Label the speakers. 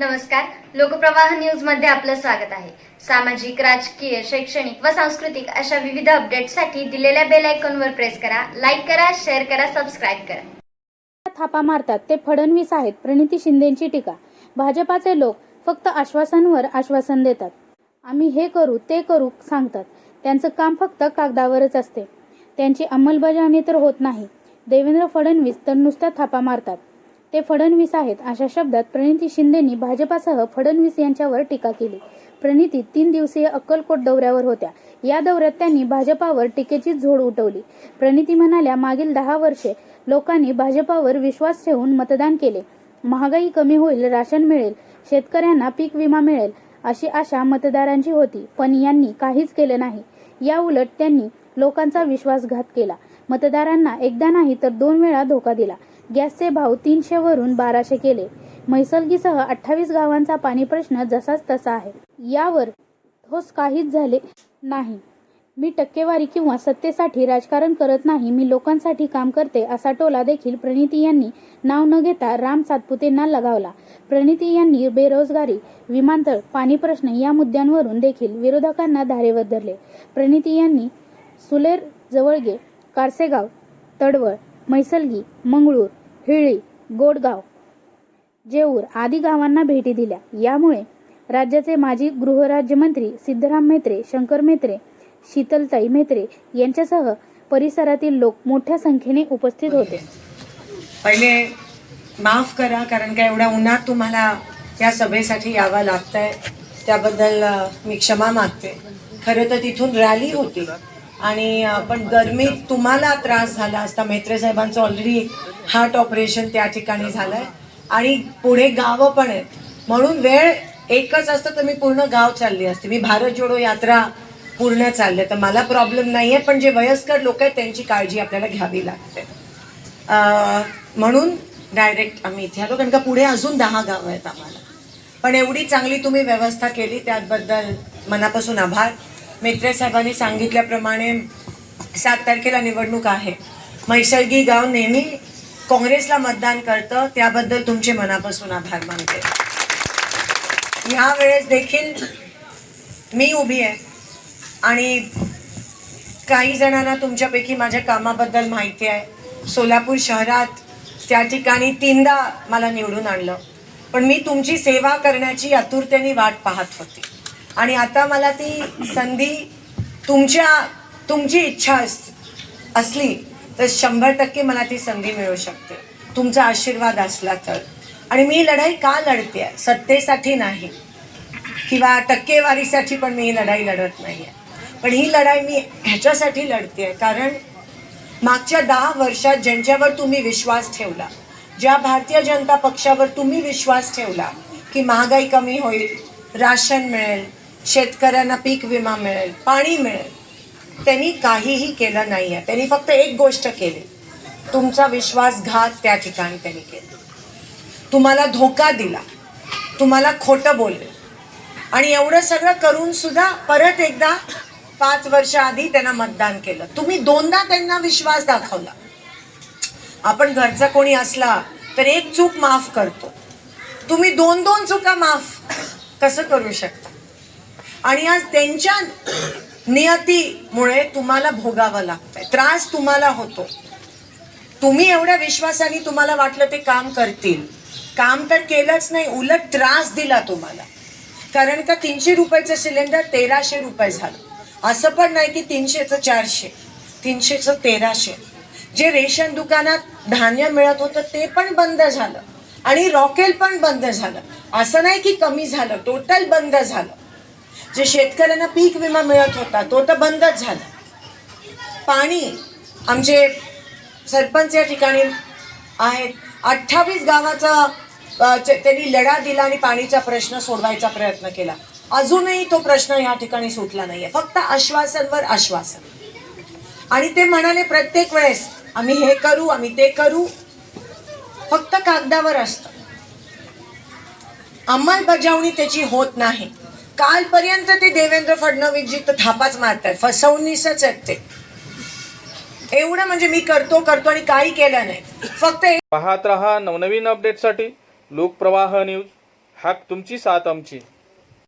Speaker 1: नमस्कार. लोकप्रवाह न्यूजमध्ये आपलं स्वागत आहे. सामाजिक राजकीय शैक्षणिक व सांस्कृतिक अशा विविध अपडेटसाठी दिलेल्या बेल आयकॉनवर प्रेस करा लाईक करा शेअर करा सबस्क्राईब करा.
Speaker 2: थापा मारतात ते फडणवीस आहेत प्रणिती शिंदेची टीका. भाजपाचे लोक फक्त आश्वासांवर आश्वासन देतात. आम्ही हे करू ते करू सांगतात. त्यांचं काम फक्त कागदावरच असते. त्यांची अंमलबजावणी तर होत नाही. देवेंद्र फडणवीस तर नुसत्या थापा मारतात. ते फडणवीस आहेत अशा शब्दात प्रणिती शिंदेनी भाजपासह फडणवीस यांच्यावर टीका केली. प्रणिती तीन दिवसीय अक्कलकोट दौऱ्यावर होत्या. या दौऱ्यात त्यांनी भाजपावर टीकेची झोड उठवली. प्रणिती म्हणाल्या मागील दहा वर्षे लोकांनी भाजपावर विश्वास ठेवून मतदान केले. महागाई कमी होईल राशन मिळेल शेतकऱ्यांना पीक विमा मिळेल अशी आशा मतदारांची होती. पण यांनी काहीच केलं नाही. या उलट त्यांनी लोकांचा विश्वासघात केला. मतदारांना एकदा नाही तर दोन वेळा धोका दिला. गॅसचे भाव तीनशे वरून बाराशे केले. मैसलगीसह अठ्ठावीस गावांचा पाणी प्रश्न जसाच तसा आहे. यावर ठोस काहीच झाले नाही. मी टक्केवारी किंवा सत्तेसाठी राजकारण करत नाही मी लोकांसाठी काम करते असा टोला देखील प्रणिती यांनी नाव न घेता राम सातपुतेंना लगावला. प्रणिती यांनी बेरोजगारी विमानतळ पाणी प्रश्न या मुद्द्यांवरून देखील विरोधकांना धारेवर धरले प्रणिती यांनी सुलेर जवळगे कारसेगाव तडवळ मैसलगी मंगळूर हिळी गोडगाव जेऊर आदी गावांना भेटी दिल्या. यामुळे राज्याचे माजी गृहराज्यमंत्री सिद्धराम म्हेत्रे शंकर म्हेत्रे शीतलताई म्हेत्रे यांच्यासह परिसरातील लोक मोठ्या संख्येने उपस्थित होते.
Speaker 3: पहिले माफ करा कारण का एवढ्या उन्हात तुम्हाला या सभेसाठी यावं लागतंय. त्याबद्दल मी क्षमा मागते. खरं तर तिथून रॅली होती. आणि पण गरमीत तुम्हाला त्रास झाला असता. मेत्रे साहेबांचं ऑलरेडी हार्ट ऑपरेशन त्या ठिकाणी झालं आहे आणि पुढे गावं पण आहेत. म्हणून वेळ एकच असतं तर मी पूर्ण गाव चालली असते. मी भारत जोडो यात्रा पूर्ण चालले तर मला प्रॉब्लेम नाही आहे पण जे वयस्कर लोक आहेत त्यांची काळजी आपल्याला घ्यावी लागते. म्हणून डायरेक्ट आम्ही इथे आलो. कारण का पुढे अजून दहा गावं आहेत आम्हाला. पण एवढी चांगली तुम्ही व्यवस्था केली त्याबद्दल मनापासून आभार. मेत्रे साहेबांनी सांगितल्याप्रमाणे सात तारखेला निवडणूक आहे. मैसर्गी गाव नेहमी काँग्रेसला मतदान करतं त्याबद्दल तुमचे मनापासून आभार मानते. ह्या वेळेस देखील मी उभी आहे. आणि काही जणांना तुमच्यापैकी माझ्या कामाबद्दल माहिती आहे. सोलापूर शहरात त्या ठिकाणी तीनदा मला निवडून आणलं. पण मी तुमची सेवा करण्याची आतुरतेने वाट पाहत होती. आणि आता मला ती संधी तुमच्या तुमची इच्छा अस असली तर शंभर टक्के मला ती संधी मिळू शकते. तुमचा आशीर्वाद असला तर. आणि मी लढाई का लढते? आहे सत्तेसाठी नाही. किंवा टक्केवारीसाठी पण मी ही लढाई लढत नाही आहे पण ही लढाई मी ह्याच्यासाठी लढते आहे कारण मागच्या दहा वर्षात ज्यांच्यावर तुम्ही विश्वास ठेवला ज्या भारतीय जनता पक्षावर तुम्ही विश्वास ठेवला की महागाई कमी होईल राशन मिळेल शेतकऱ्यांना पीक विमा मिळेल पाणी मिळेल. त्यांनी काहीही केलं नाही आहे त्यांनी फक्त एक गोष्ट केली. तुमचा विश्वासघात त्या ठिकाणी त्यांनी केला. तुम्हाला धोका दिला. तुम्हाला खोटं बोलले. आणि एवढं सगळं करून सुद्धा परत एकदा पाच वर्ष आधी त्यांना मतदान केलं. तुम्ही दोनदा त्यांना विश्वास दाखवला. आपण घरचा कोणी असला तर एक चूक माफ करतो. तुम्ही दोन दोन चुका माफ कसं करू शकता? आणि आज त्यांच्या नियतीमुळे तुम्हाला भोगावं लागतंय. त्रास तुम्हाला होतो. तुम्ही एवढ्या विश्वासाने तुम्हाला वाटलं ते काम करतील. काम तर केलंच नाही उलट त्रास दिला तुम्हाला. कारण का तीनशे रुपयाचं सिलेंडर तेराशे रुपये झालं. असं पण नाही की तीनशेचं चारशे तीनशेचं तेराशे. जे रेशन दुकानात धान्य मिळत होतं ते पण बंद झालं. आणि रॉकेल पण बंद झालं. असं नाही की कमी झालं टोटल बंद झालं. जे शेतकऱ्यांना पीक विमा मिळत होता तो तर बंदच झाला. पाणी आमचे सरपंच या ठिकाणी आहेत. अठ्ठावीस गावाचा त्यांनी लढा दिला आणि पाणीचा प्रश्न सोडवायचा प्रयत्न केला. अजूनही तो प्रश्न या ठिकाणी सुटला नाहीये. फक्त आश्वासनवर आश्वासन. आणि ते म्हणाले प्रत्येक वेळेस आम्ही हे करू आम्ही ते करू. फक्त कागदावर असतं. अंमलबजावणी त्याची होत नाही. कालपर्यंत ते देवेंद्र फडणवीसजी तर थापाच मारतात फसवणीसच आहेत ते. एवढं म्हणजे मी करतो करतो आणि काही केलं नाही. फक्त
Speaker 4: पाहत रहा नवनवीन अपडेटसाठी लोकप्रवाह न्यूज हॅक तुमची साथ आमची.